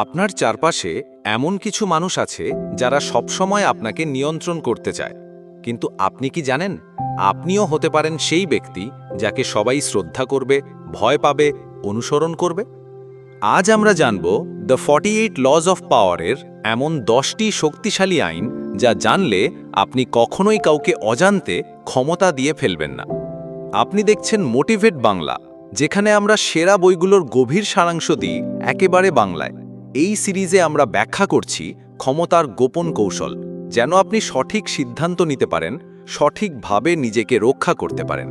আপনার চারপাশে এমন কিছু মানুষ আছে যারা সবসময় আপনাকে নিয়ন্ত্রণ করতে চায়। কিন্তু আপনি কি জানেন? আপনিও হতে পারেন সেই ব্যক্তি যাকে সবাই শ্রদ্ধা করবে, ভয় পাবে, অনুসরণ করবে। আজ আমরা জানব the forty eight laws of পাওয়ারের এমন দশটি শক্তিশালী আইন যা জানলে আপনি কখনোই কাউকে অজান্তে ক্ষমতা দিয়ে ফেলবেন না। আপনি দেখছেন মোটিভেট বাংলা, যেখানে আমরা সেরা বইগুলোর গভীর সারাংশ দিই একেবারে বাংলায়। এই সিরিজে আমরা ব্যাখ্যা করছি ক্ষমতার গোপন কৌশল, যেন আপনি সঠিক সিদ্ধান্ত নিতে পারেন, সঠিকভাবে নিজেকে রক্ষা করতে পারেন।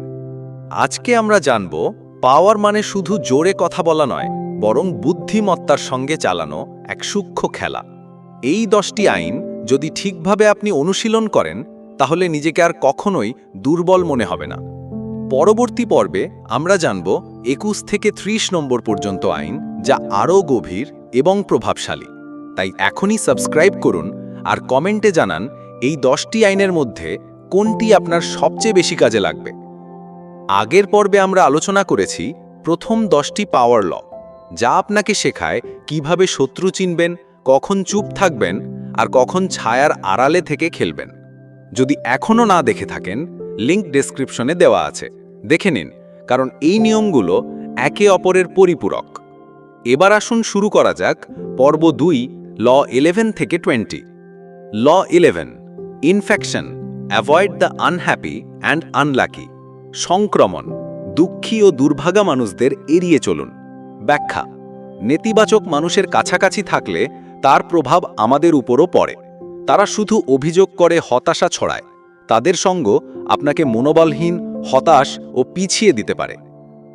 আজকে আমরা জানব, পাওয়ার মানে শুধু জোরে কথা বলা নয়, বরং বুদ্ধিমত্তার সঙ্গে চালানো এক সূক্ষ্ম খেলা। এই দশটি আইন যদি ঠিকভাবে আপনি অনুশীলন করেন, তাহলে নিজেকে আর কখনোই দুর্বল মনে হবে না। পরবর্তী পর্বে আমরা জানব একুশ থেকে ত্রিশ নম্বর পর্যন্ত আইন, যা আরও গভীর এবং প্রভাবশালী। তাই এখনই সাবস্ক্রাইব করুন আর কমেন্টে জানান এই দশটি আইনের মধ্যে কোনটি আপনার সবচেয়ে বেশি কাজে লাগবে। আগের পর্বে আমরা আলোচনা করেছি প্রথম দশটি পাওয়ার ল, যা আপনাকে শেখায় কীভাবে শত্রু চিনবেন, কখন চুপ থাকবেন আর কখন ছায়ার আড়ালে থেকে খেলবেন। যদি এখনও না দেখে থাকেন, লিংক ডেসক্রিপশনে দেওয়া আছে। দেখে নিন, কারণ এই নিয়মগুলো একে অপরের পরিপূরক। এবার আসুন শুরু করা যাক পর্ব দুই, ল ইলেভেন থেকে twenty law eleven infection avoid the unhappy and unlucky সংক্রমণ, দুঃখী ও দুর্ভাগা মানুষদের এড়িয়ে চলুন। ব্যাখ্যা, নেতিবাচক মানুষের কাছাকাছি থাকলে তার প্রভাব আমাদের উপরও পড়ে। তারা শুধু অভিযোগ করে হতাশা ছড়ায়। তাদের সঙ্গ আপনাকে মনোবলহীন, হতাশ ও পিছিয়ে দিতে পারে।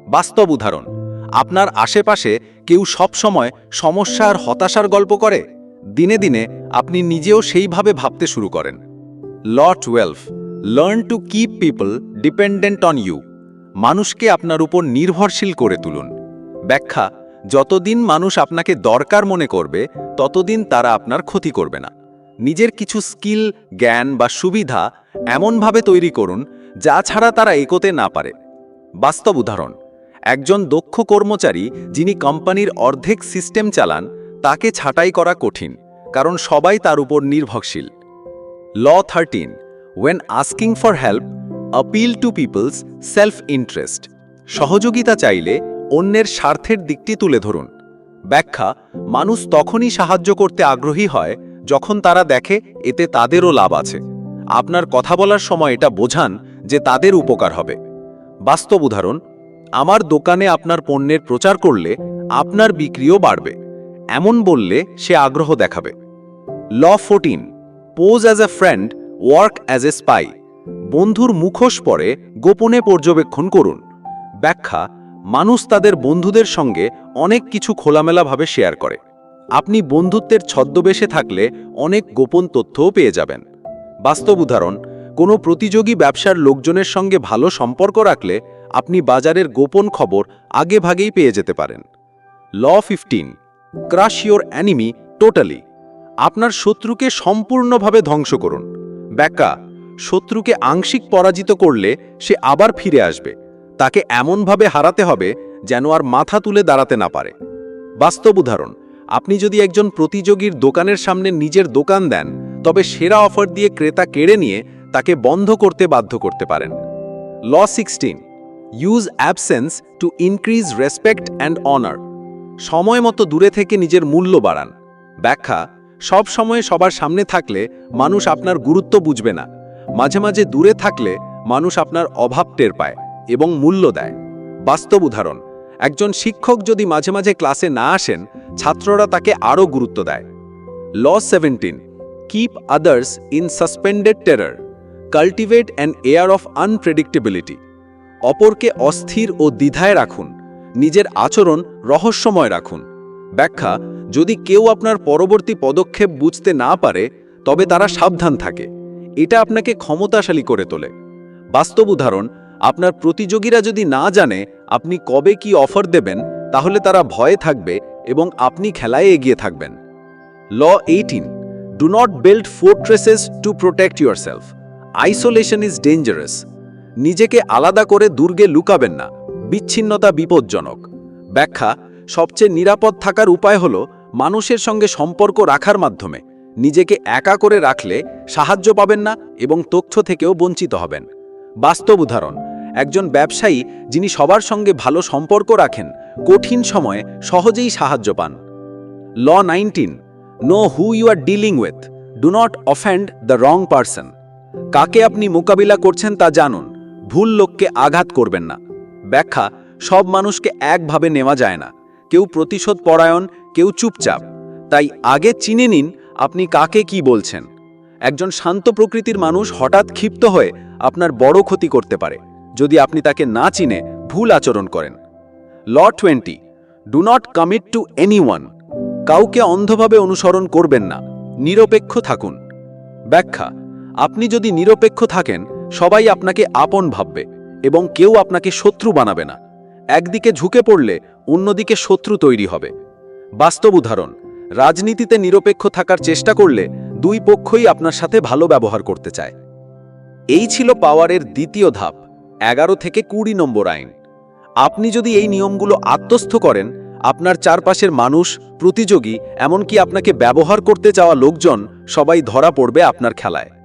বাস্তব উদাহরণ আপনার আশেপাশে কেউ সবসময় সমস্যা আর হতাশার গল্প করে? দিনে দিনে আপনি নিজেও সেইভাবে ভাবতে শুরু করেন। Law twelve learn to keep people dependent on you. মানুষকে আপনার উপর নির্ভরশীল করে তুলুন। ব্যাখ্যা, যতদিন মানুষ আপনাকে দরকার মনে করবে, ততদিন তারা আপনার ক্ষতি করবে না। নিজের কিছু স্কিল, জ্ঞান বা সুবিধা এমনভাবে তৈরি করুন যা ছাড়া তারা এগোতে না পারে। বাস্তব উদাহরণ একজন দক্ষ কর্মচারী যিনি কোম্পানির অর্ধেক সিস্টেম চালান, তাকে ছাঁটাই করা কঠিন, কারণ সবাই তার উপর নির্ভরশীল। Law thirteen when asking for help appeal to people's self interest সহযোগিতা চাইলে অন্যের স্বার্থের দিকটি তুলে ধরুন। ব্যাখ্যা, মানুষ তখনই সাহায্য করতে আগ্রহী হয় যখন তারা দেখে এতে তাদেরও লাভ আছে। আপনার কথা বলার সময় এটা বোঝান যে তাদের উপকার হবে। বাস্তব উদাহরণ আমার দোকানে আপনার পণ্যের প্রচার করলে আপনার বিক্রিও বাড়বে। এমন বললে সে আগ্রহ দেখাবে। Law fourteen, pose as a friend, work as a spy. বন্ধুর মুখোশ পরে গোপনে পর্যবেক্ষণ করুন। ব্যাখ্যা, মানুষ তাদের বন্ধুদের সঙ্গে অনেক কিছু খোলামেলাভাবে শেয়ার করে। আপনি বন্ধুত্বের ছদ্মবেশে থাকলে অনেক গোপন তথ্যও পেয়ে যাবেন। বাস্তব উদাহরণ, কোনো প্রতিযোগী ব্যবসার লোকজনের সঙ্গে ভালো সম্পর্ক রাখলে আপনি বাজারের গোপন খবর আগে ভাগেই পেয়ে যেতে পারেন। Law fifteen, crush your enemy totally. আপনার শত্রুকে সম্পূর্ণভাবে ধ্বংস করুন। ব্যাখ্যা, শত্রুকে আংশিক পরাজিত করলে সে আবার ফিরে আসবে। তাকে এমনভাবে হারাতে হবে যেন আর মাথা তুলে দাঁড়াতে না পারে। বাস্তব উদাহরণ, আপনি যদি একজন প্রতিযোগীর দোকানের সামনে নিজের দোকান দেন, তবে সেরা অফার দিয়ে ক্রেতা কেড়ে নিয়ে তাকে বন্ধ করতে বাধ্য করতে পারেন। Law sixteen use absence to increase respect and honour সময় মতো দূরে থেকে নিজের মূল্য বাড়ান। ব্যাখ্যা, সব সময় সবার সামনে থাকলে মানুষ আপনার গুরুত্ব বুঝবে না। মাঝে মাঝে দূরে থাকলে মানুষ আপনার অভাব টের পায় এবং মূল্য দেয়। বাস্তব উদাহরণ, একজন শিক্ষক যদি মাঝে মাঝে ক্লাসে না আসেন, ছাত্ররা তাকে আরও গুরুত্ব দেয়। Law seventeen keep others in suspended terror cultivate an air of unpredictability অপরকে অস্থির ও দ্বিধায় রাখুন, নিজের আচরণ রহস্যময় রাখুন। ব্যাখ্যা, যদি কেউ আপনার পরবর্তী পদক্ষেপ বুঝতে না পারে, তবে তারা সাবধান থাকে। এটা আপনাকে ক্ষমতাশালী করে তোলে। বাস্তব উদাহরণ, আপনার প্রতিযোগীরা যদি না জানে আপনি কবে কি অফার দেবেন, তাহলে তারা ভয়ে থাকবে এবং আপনি খেলায় এগিয়ে থাকবেন। Law eighteen do not build fortresses to protect yourself isolation is dangerous নিজেকে আলাদা করে দুর্গে লুকাবেন না। বিচ্ছিন্নতা বিপজ্জনক। ব্যাখ্যা, সবচেয়ে নিরাপদ থাকার উপায় হল মানুষের সঙ্গে সম্পর্ক রাখার মাধ্যমে। নিজেকে একা করে রাখলে সাহায্য পাবেন না এবং তথ্য থেকেও বঞ্চিত হবেন। বাস্তব উদাহরণ, একজন ব্যবসায়ী যিনি সবার সঙ্গে ভালো সম্পর্ক রাখেন, কঠিন সময়ে সহজেই সাহায্য পান। Law nineteen, know who you are dealing with, do not offend the wrong person. কাকে আপনি মোকাবিলা করছেন তা জানুন। ভুল লোককে আঘাত করবেন না। ব্যাখ্যা, সব মানুষকে একভাবে নেওয়া যায় না। কেউ প্রতিশোধ পরায়ণ, কেউ চুপচাপ। তাই আগে চিনে নিন আপনি কাকে কি বলছেন। একজন শান্ত প্রকৃতির মানুষ হঠাৎ ক্ষিপ্ত হয়ে আপনার বড় ক্ষতি করতে পারে, যদি আপনি তাকে না চিনে ভুল আচরণ করেন। Law twenty, do not commit to anyone কাউকে অন্ধভাবে অনুসরণ করবেন না। নিরপেক্ষ থাকুন। ব্যাখ্যা, আপনি যদি নিরপেক্ষ থাকেন সবাই আপনাকে আপন ভাববে এবং কেউ আপনাকে শত্রু বানাবে না। একদিকে ঝুঁকে পড়লে অন্যদিকে শত্রু তৈরি হবে। বাস্তব উদাহরণ, রাজনীতিতে নিরপেক্ষ থাকার চেষ্টা করলে দুই পক্ষই আপনার সাথে ভালো ব্যবহার করতে চায়। এই ছিল পাওয়ারের দ্বিতীয় ধাপ, এগারো থেকে কুড়ি নম্বর আইন। আপনি যদি এই নিয়মগুলো আত্মস্থ করেন, আপনার চারপাশের মানুষ, প্রতিযোগী, এমনকি আপনাকে ব্যবহার করতে চাওয়া লোকজন সবাই ধরা পড়বে আপনার খেলায়।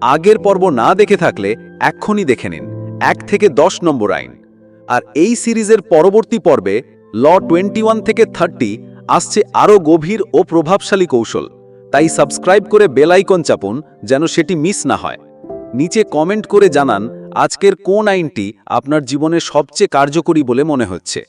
আগের পর্ব না দেখে থাকলে এক্ষুনি দেখে নিন। এক থেকে দশ নম্বর আইন। আর এই সিরিজের পরবর্তী পর্বে ল টোয়েন্টি থেকে থার্টি আসছে আরও গভীর ও প্রভাবশালী কৌশল। তাই সাবস্ক্রাইব করে বেল আইকন চাপুন যেন সেটি মিস না হয়। নিচে কমেন্ট করে জানান, আজকের কোন আইনটি আপনার জীবনে সবচেয়ে কার্যকরী বলে মনে হচ্ছে।